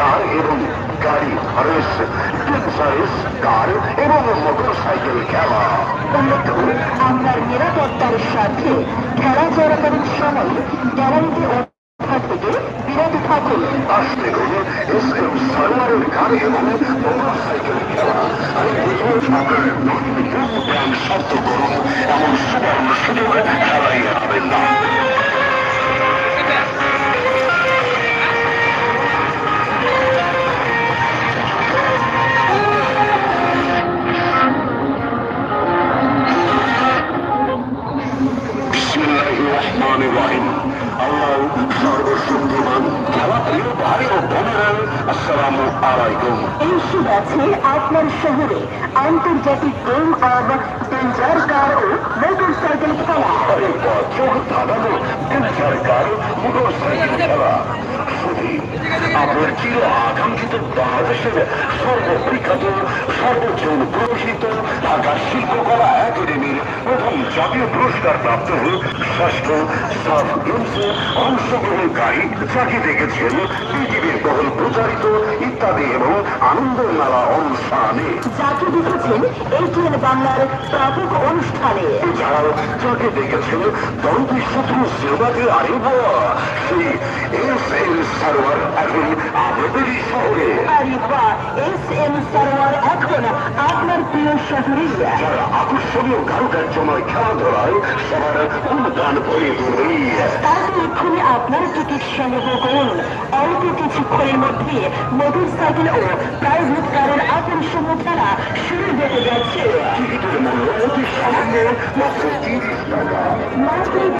কার এবং গাড়ি race race car এবং মোটর সাইকেল খেলা আপনার নিরাপত্তার সাথে খেলা চলাকালীন সময় গ্যালারিতে থেকে বিরত থাকুন। আসতে গেলে এস এম সালোয়ারের গাড়ি এবং মোটর খেলা। প্রথম সকালে ব্যায়াম শব্দ করুন। এমন সুযোগ রহমানির রহিম। আল্লাহ সর্বশক্তিমান খেলাপ্রিয় ভাই ও বোনেরা আসসালামু আলাইকুম এই আছে আপনার শহরে আন্তর্জাতিক গেম অব ডেঞ্জার কার ও মোটর সাইকেল খেলা চোখ ধাঁধানো ডেঞ্জার কার মোটর সাইকেল খেলা। আপনার চির আকাঙ্ক্ষিত বাংলাদেশের সর্ববিখ্যাত সর্বোচ্চ পুরস্কৃত ঢাকা প্রথম জাতীয় পুরস্কার প্রাপ্ত ষষ্ঠ সাফ গেমসে অংশগ্রহণকারী যাকে দেখেছেন পৃথিবীর বহুল প্রচারিত ইত্যাদি এবং আনন্দের মেলা অনুষ্ঠানে। যাকে দেখেছেন এটিএন বাংলার প্রাপক অনুষ্ঠানে। এছাড়াও যাকে দেখেছেন দন্তি শত্রু সেবাকে আরে বাবা সেই এস এল সারোয়ার এখন আমাদেরই শহরে। আরে বা এস এম সারোয়ার এখন প্রিয় শহরে যারা আকর্ষণীয় কারুকার্যময় খেলাধুলায় সবার অনুদান তুলি তাহলে এক্ষুনি আপনার টিকিট সংগ্রহ করুন। অল্প কিছুক্ষণের মধ্যে মোটর সাইকেল ও প্রাইভেট কারের আকর্ষণ খেলা শুরু হতে যাচ্ছে। টিকিটের মূল্য অতি সামান্য মাত্র তিরিশ টাকা। মাত্র